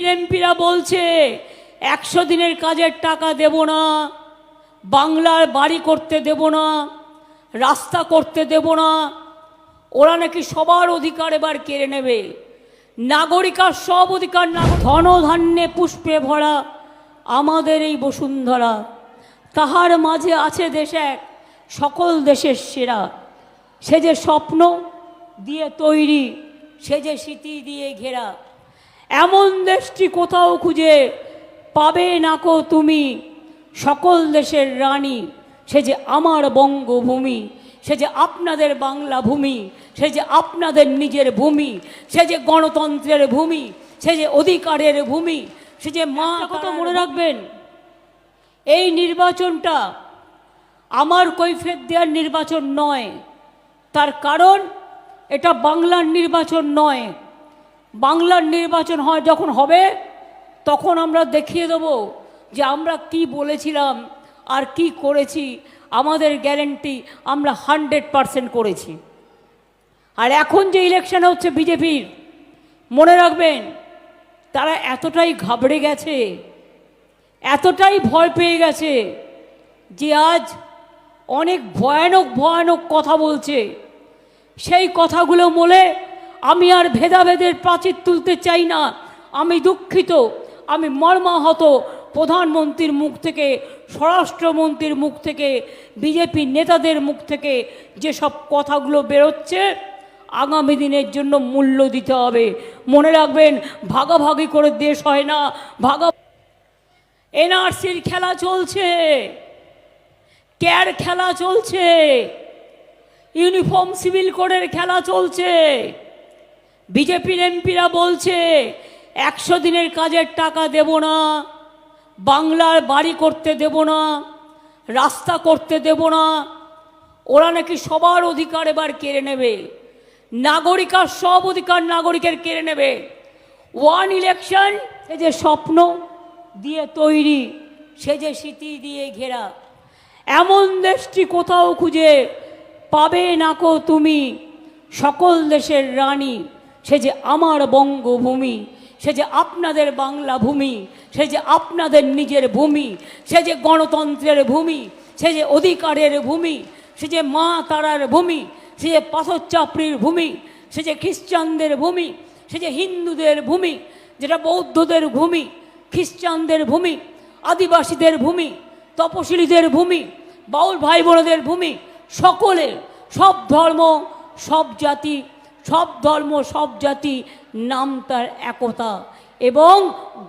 এমপিরা বলছে, একশো দিনের কাজের টাকা দেব না, বাংলার বাড়ি করতে দেব না, রাস্তা করতে দেব না। ওরা নাকি সবার অধিকার এবার কেড়ে নেবে। নাগরিকার সব অধিকার না, ধনধান্যে পুষ্পে ভরা আমাদের এই বসুন্ধরা। তাহার মাঝে আছে দেশ এক, সকল দেশের সেরা। সে যে স্বপ্ন দিয়ে তৈরি, সে যে স্মৃতি দিয়ে ঘেরা। এমন দেশটি কোথাও খুঁজে পাবে নাকো তুমি? সকল দেশের রানী সে যে আমার বঙ্গভূমি সে যে আপনাদের বাংলা ভূমি সে যে আপনাদের নিজের ভূমি সে যে গণতন্ত্রের ভূমি সে যে অধিকারের ভূমি সে যে মা কথা মনে রাখবেন এই নির্বাচনটা আমার কৈফের দেওয়ার নির্বাচন নয়। তার কারণ এটা বাংলার নির্বাচন নয়। বাংলার নির্বাচন হয় যখন হবে, তখন আমরা দেখিয়ে দেব যে আমরা কি বলেছিলাম আর কি করেছি। আমাদের গ্যারেন্টি আমরা হান্ড্রেড পারসেন্ট করেছি। আর এখন যে ইলেকশন হচ্ছে বিজেপির, মনে রাখবেন, তারা এতটাই ঘাবড়ে গেছে, এতটাই ভয় পেয়ে গেছে যে আজ অনেক ভয়ানক ভয়ানক কথা বলছে। সেই কথাগুলো বলে আমি আর ভেদাভেদের প্রাচীর তুলতে চাই না। আমি দুঃখিত, আমি মর্মাহত প্রধানমন্ত্রীর মুখ থেকে, স্বরাষ্ট্রমন্ত্রীর মুখ থেকে বিজেপির নেতাদের মুখ থেকে যেসব কথাগুলো বেরোচ্ছে, আগামী দিনের জন্য মূল্য দিতে হবে। মনে রাখবেন, ভাগাভাগি করে দেশ হয় না, ভাগা এনআরসির খেলা চলছে, ক্যার খেলা চলছে, ইউনিফর্ম সিভিল কোডের খেলা চলছে। বিজেপির এমপিরা বলছে, একশো দিনের কাজের টাকা দেব না, বাংলার বাড়ি করতে দেব না, রাস্তা করতে দেব না। ওরা নাকি সবার অধিকার এবার কেড়ে নেবে। নাগরিকার সব অধিকার নাগরিকের কেড়ে নেবে। ওয়ান ইলেকশন সে যে স্বপ্ন দিয়ে তৈরি, সে যে স্মৃতি দিয়ে ঘেরা। এমন দেশটি কোথাও খুঁজে পাবে নাকো তুমি, সকল দেশের রানী। সে যে আমার বঙ্গভূমি, সে যে আপনাদের বাংলা ভূমি, সে যে আপনাদের নিজের ভূমি, সে যে গণতন্ত্রের ভূমি, সে যে অধিকারের ভূমি, সে যে মা তারার ভূমি, সে যে পাথর চাপড়ির ভূমি, সে যে খ্রিস্টানদের ভূমি, সে যে হিন্দুদের ভূমি, যেটা বৌদ্ধদের ভূমি, খ্রিস্টানদের ভূমি, আদিবাসীদের ভূমি, তপশিলীদের ভূমি, বাউল ভাই বোনদের ভূমি, সকলের সব ধর্ম, সব জাতি সব ধর্ম সব জাতি নাম তার একতা। এবং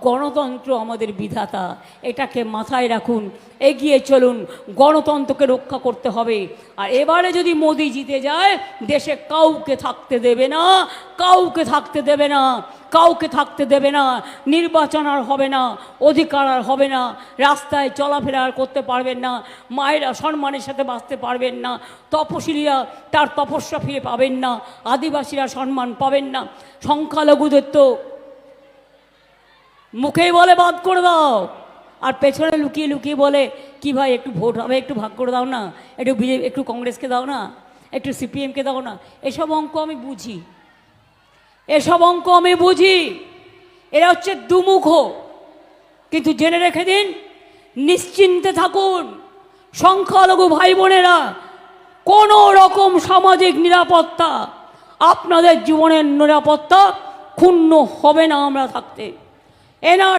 গণতন্ত্র আমাদের বিধাতা। এটাকে মাথায় রাখুন, এগিয়ে চলুন, গণতন্ত্রকে রক্ষা করতে হবে। আর এবারে যদি মোদি জিতে যায়, দেশে কাউকে থাকতে দেবে না, কাউকে থাকতে দেবে না, কাউকে থাকতে দেবে না, নির্বাচন আর হবে না, অধিকার আর হবে না, রাস্তায় চলাফেরা আর করতে পারবেন না, মায়েরা সম্মানের সাথে বাঁচতে পারবেন না, তপশিলীরা তার তপস্যা ফিরে পাবেন না, আদিবাসীরা সম্মান পাবেন না, সংখ্যালঘুদের তো মুখেই বলে বাদ করে দাও। আর পেছনে লুকিয়ে লুকিয়ে বলে, কি ভাই, একটু ভোট হবে, একটু ভাগ করে দাও না? একটু বিজেপি একটু কংগ্রেসকে দাও না? একটু সিপিএমকে দাও না? এসব অঙ্ক আমি বুঝি। এসব অঙ্ক আমি বুঝি। এরা হচ্ছে দুমুখ। কিন্তু জেনে রেখে দিন, নিশ্চিন্তে থাকুন, সংখ্যালঘু ভাই বোনেরা কোনো রকম সামাজিক নিরাপত্তা আপনাদের জীবনের নিরাপত্তা ক্ষুণ্ণ হবে না আমরা থাকতে। in our